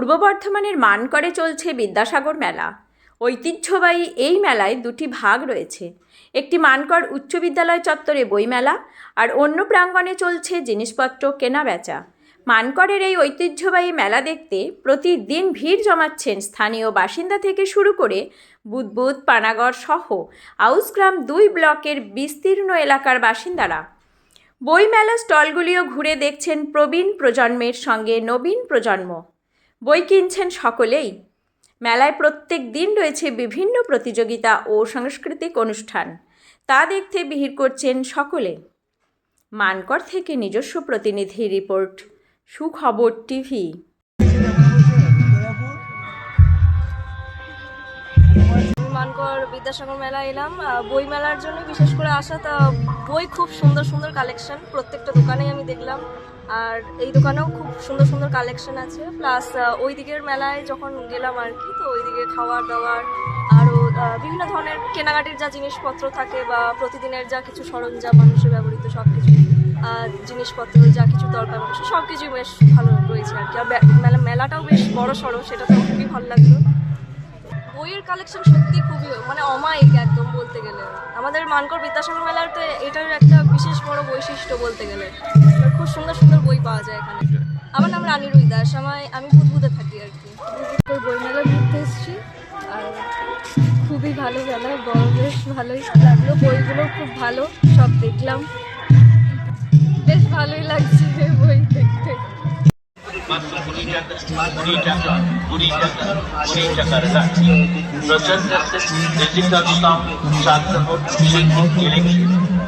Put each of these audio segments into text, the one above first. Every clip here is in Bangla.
পূর্ব বর্ধমানের মানকরে চলছে বিদ্যাসাগর মেলা। ঐতিহ্যবাহী এই মেলায় দুটি ভাগ রয়েছে। একটি মানকর উচ্চ বিদ্যালয় চত্বরে বইমেলা আর অন্য প্রাঙ্গণে চলছে জিনিসপত্র কেনা বেচা মানকরের এই ঐতিহ্যবাহী মেলা দেখতে প্রতিদিন ভিড় জমাচ্ছেন স্থানীয় বাসিন্দা থেকে শুরু করে বুদবুদ, পানাগড় সহ আউসগ্রাম দুই ব্লকের বিস্তীর্ণ এলাকার বাসিন্দারা। বইমেলা স্টলগুলিও ঘুরে দেখছেন প্রবীণ প্রজন্মের সঙ্গে নবীন প্রজন্ম। বই কিনছেন সকলেই। মেলায় প্রত্যেক দিন রয়েছে বিভিন্ন প্রতিযোগিতা ও সাংস্কৃতিক অনুষ্ঠান। তা দেখতে ভিড় করছেন সকলে। মানকর থেকে নিজস্ব প্রতিনিধি রিপোর্ট, সুখবর টিভি। বিদ্যাসাগর মেলা এলাম। বই মেলার জন্য বিশেষ করে আসা, তা বই খুব সুন্দর সুন্দর কালেকশন প্রত্যেকটা দোকানেই আমি দেখলাম। আর এই দোকানেও খুব সুন্দর সুন্দর কালেকশন আছে। প্লাস ওই দিকের মেলায় যখন গেলাম আর কি, তো ওই দিকে খাওয়ার দাওয়ার, আরও বিভিন্ন ধরনের কেনাকাটির যা জিনিসপত্র থাকে বা প্রতিদিনের যা কিছু সরঞ্জাম মানুষের ব্যবহৃত সব কিছু জিনিসপত্র, যা কিছু দরকার মানুষের সব কিছুই বেশ ভালো রয়েছে আর কি। আর মেলা, মেলাটাও বেশ বড় সড়ো সেটা তো খুবই ভালো লাগল। বইয়ের কালেকশন সত্যি খুবই মানে অমায়িক একদম বলতে গেলে। আমাদের মানকর বিদ্যাসাগর মেলার তো এটার একটা বিশেষ বড় বৈশিষ্ট্য বলতে গেলে। খুব সুন্দর সুন্দর বই পাওয়া যায় এখানে। আমার নাম রানী রুই দাস, আমায়, আমি বুধবুদে থাকি আর কি। ওই বইমেলা ঘুরতে এসেছি। আর খুবই ভালো মেলা, বড় বেশ ভালোই লাগল। বইগুলো খুব ভালো, সব দেখলাম। সিংহ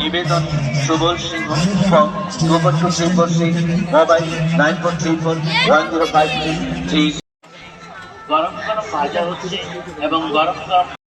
নিবেদন Subal Singha from two four two three four six mobile nine four three four one zero five three গরম গরম ভাজা হচ্ছে এবং গরম গরম